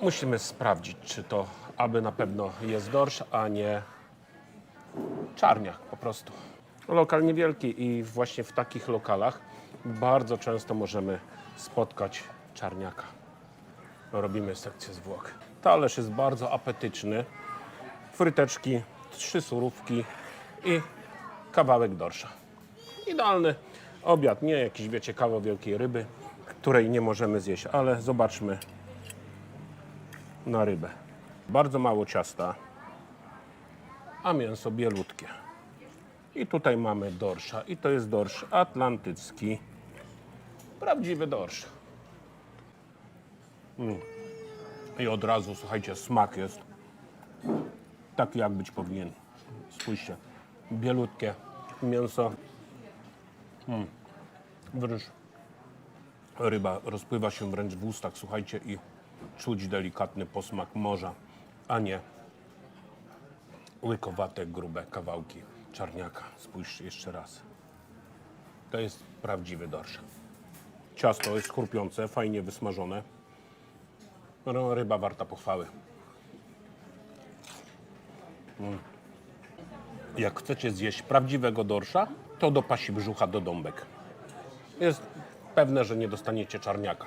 Musimy sprawdzić, czy to aby na pewno jest dorsz, a nie czarniak po prostu. Lokal niewielki i właśnie w takich lokalach bardzo często możemy spotkać czarniaka. Robimy sekcję zwłok. Talerz jest bardzo apetyczny. Fryteczki, trzy surówki i kawałek dorsza. Idealny obiad, nie jakiś, wiecie, kawał wielkiej ryby, której nie możemy zjeść, ale zobaczmy na rybę. Bardzo mało ciasta, a mięso bielutkie. I tutaj mamy dorsza. I to jest dorsz atlantycki. Prawdziwy dorsz. Mm. I od razu, słuchajcie, smak jest taki, jak być powinien. Spójrzcie, bielutkie mięso. Mm. Wręcz ryba rozpływa się wręcz w ustach, słuchajcie, i czuć delikatny posmak morza, a nie łykowate, grube kawałki czarniaka. Spójrzcie jeszcze raz. To jest prawdziwy dorsz. Ciasto jest chrupiące, fajnie wysmażone. No, ryba warta pochwały. Mm. Jak chcecie zjeść prawdziwego dorsza, to do pasi brzucha do dąbek. Jest pewne, że nie dostaniecie czarniaka.